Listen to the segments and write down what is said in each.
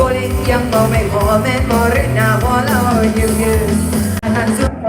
บริยังบ่ไม่พอแม่นบ่หรือนาพอเราอยู่ยืน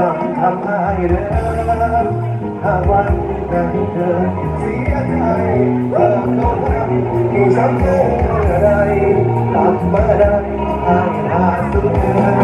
ต้ทำให้เดิมหาวันใดเธอเสียใจเธอต้องรักที่สำคัญอะไรกลัไม่ได้ให้หาสุด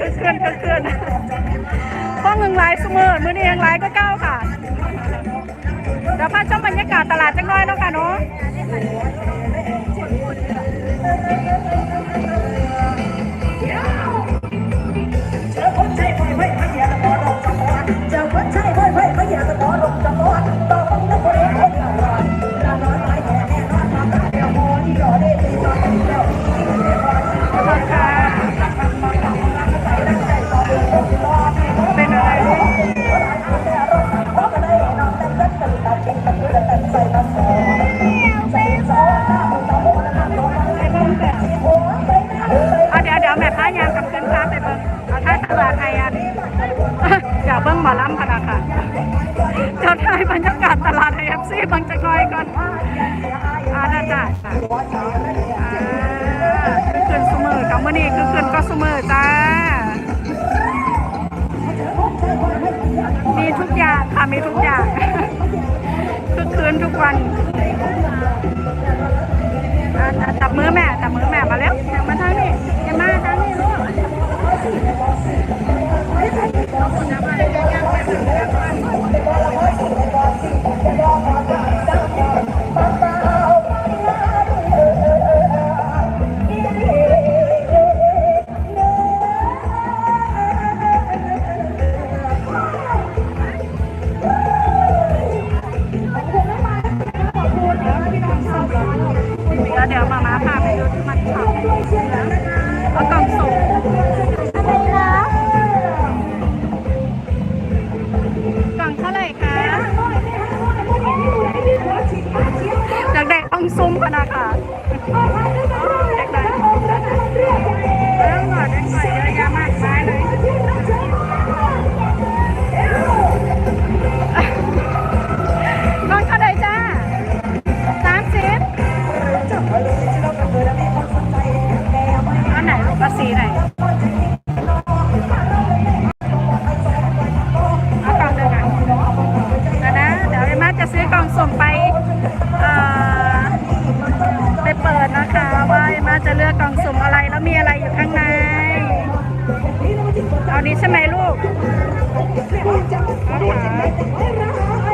คึกคืนเคึกคืนข้องเงินไลฟ์สมือมือนี้ยังไลฟ์ก็เก้าค่ะเดี๋ยวพาชมบรรยากาศตลาดจังน้อยเนาะค่ะเนาะ งซุ่มพะนะคะ นี้ใช่ไหมลูก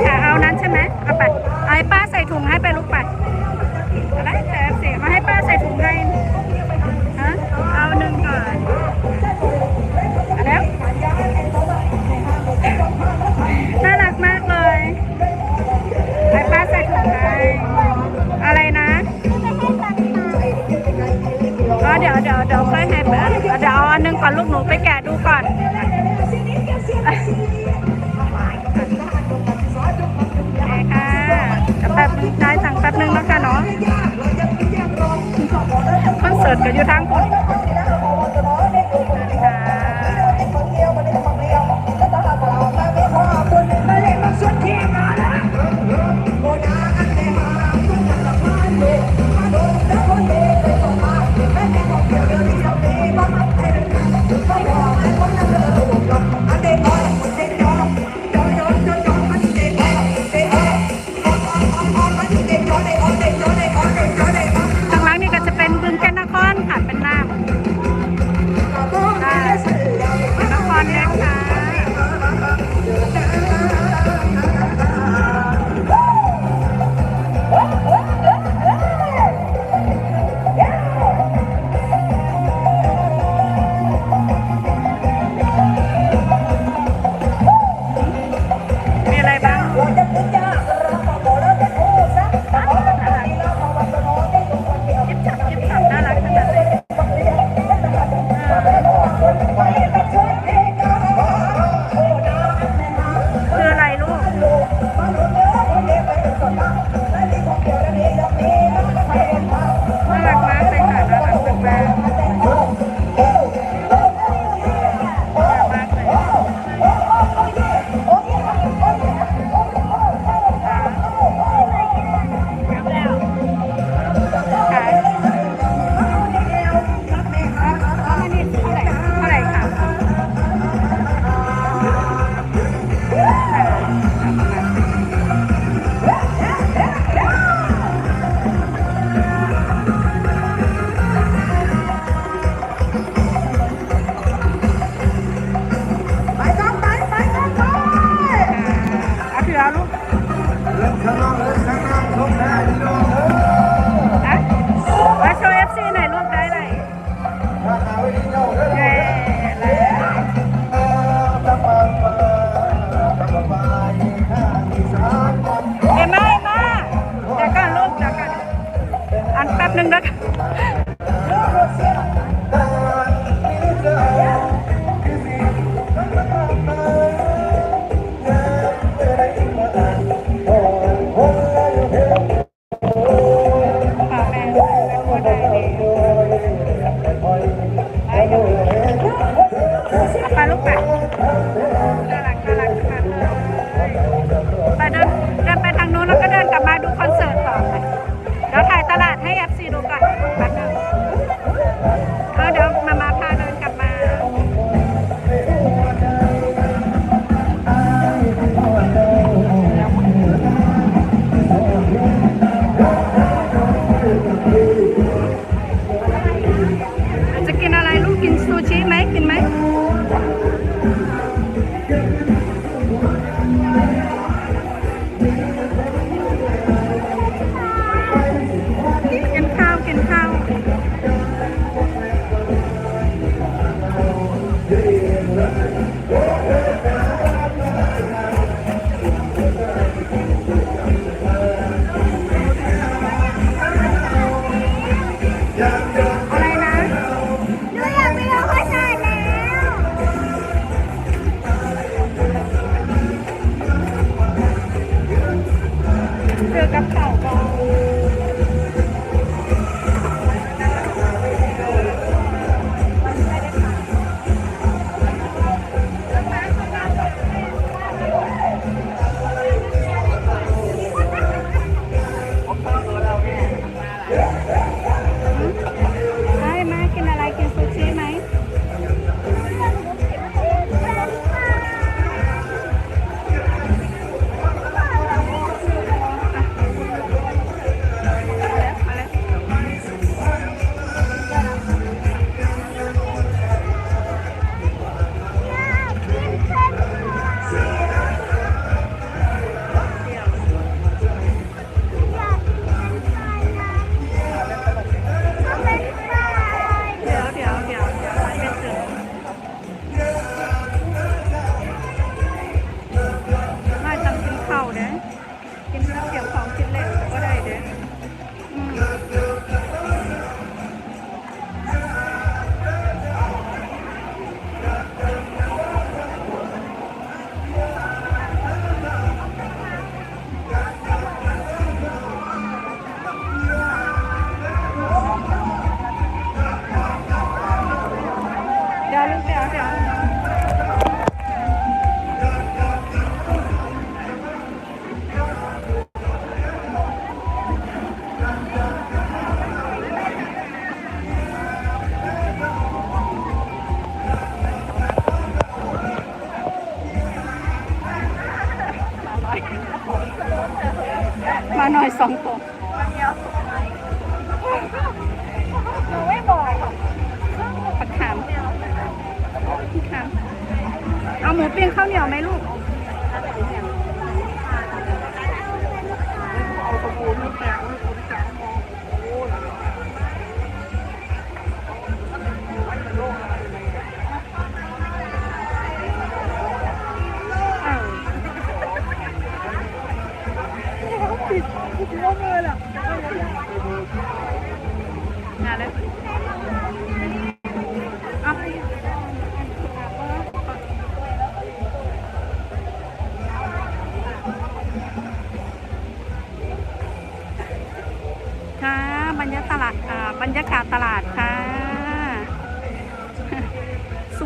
ค่ะเอานั้นใช่ไหมเอาไปไอ้ป้าใส่ถุงให้ไป ได้สั่งแป๊บนึงแล้วกันเนาะคอนเสิร์ตก็อยู่ทางคน ไป ดี๋ย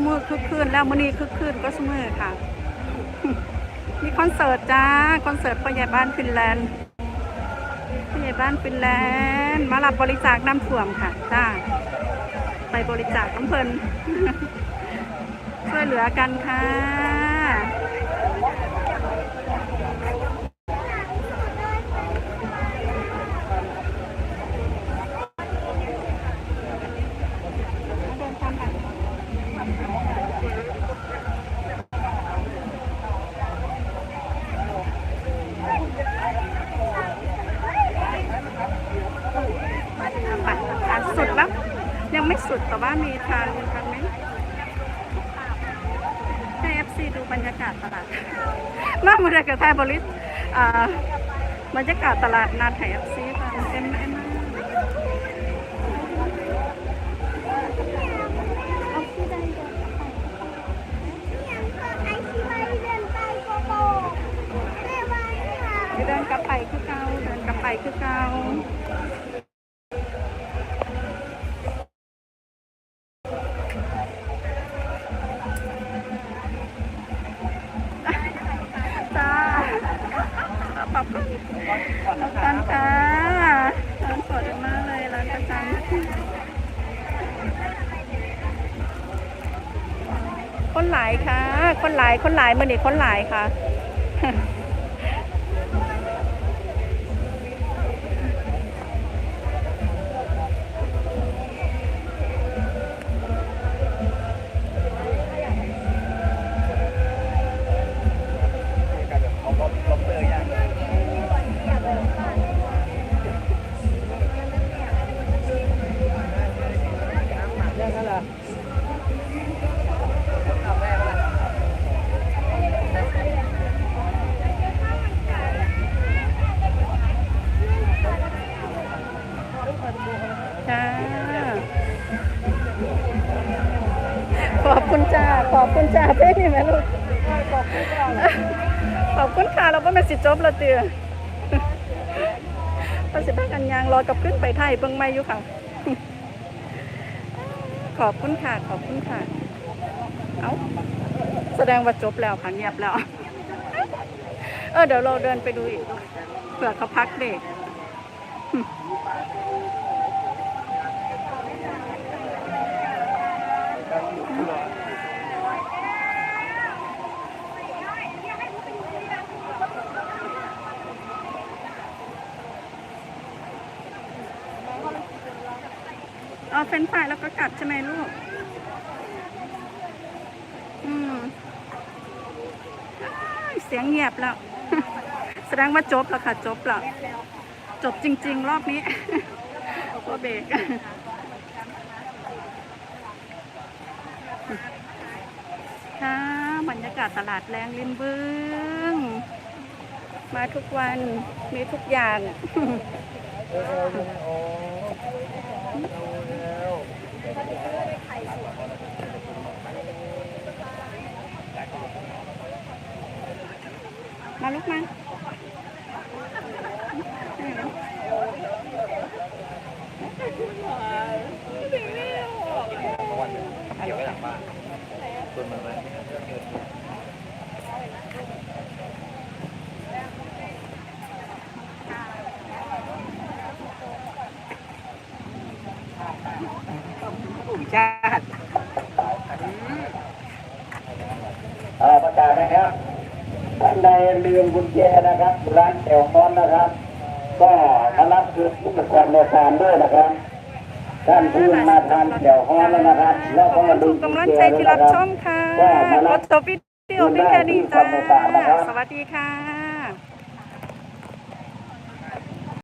มือคึกคืนแล้วมื้อนี้คึกคืนก็สมือค่ะ มีคอนเสิร์ตจ้า คอนเสิร์ตพ่อใหญ่บ้านฟินแลนด์พ่อใหญ่บ้านฟินแลนด์มารับบริจาคน้ำท่วมค่ะจ้า ไปบริจาคน้ำเพลินช่วยเหลือกันค่ะ ไปทานสุดแล้ว ยังไม่ สุดแต่ว่ามีทานทานไหมให้เอฟซีดูบรรยากาศตลาดมาบรรยากาศไทยบริษอ่าบรรยากาศตลาดนาไทยเอฟซีค่ะเอ็มเอ็มเดินกลับไปคือเก่าเดินกลับไปคือเก่า คุณขอบคุณค่ะร้านสดมากเลยร้านประจำคนหลายค่ะ คนหลายคนหลายมือนี่คนหลายค่ะ สิจบละเตือปราสิทธิกันยางรอกับขึ้นไปไทยเบิ่งไม่อยู่ค่ะ ขอบคุณค่ะ ขอบคุณค่ะ เอาแสดงว่าจบแล้วค่ะเงียบแล้ว เออเดี๋ยวเราเดินไปดูอีกเผื่อเขาพักเด็ก เฟรนช์ฟรายแล้วก็กลับใช่ไหมลูก อืมเสียงเงียบแล้ว แสดงว่าจบแล้วค่ะ จบแล้ว จบจริง ๆ รอบนี้โอเบรกค่ะบรรยากาศตลาดแรงริมบึงมาทุกวันมีทุกอย่าง มาลุกมาชาติ อ่าประกาศนะครับท่านใดลืมกุญแจนะครับร้านแถวมอนนะครับ ก็มารับคือผู้ประกอบในการด้วยนะครับท่านที่มาทานแถวฮ้อนแล้วนะครับ แล้วขอก็บคุณลืทุมกกุญกำลังแจใจด้วที่ยรับนะคชรับมค่ะก็มารับกดจบวิดีโอเพียงแค่นี้จ้าสวัสดีค่ะ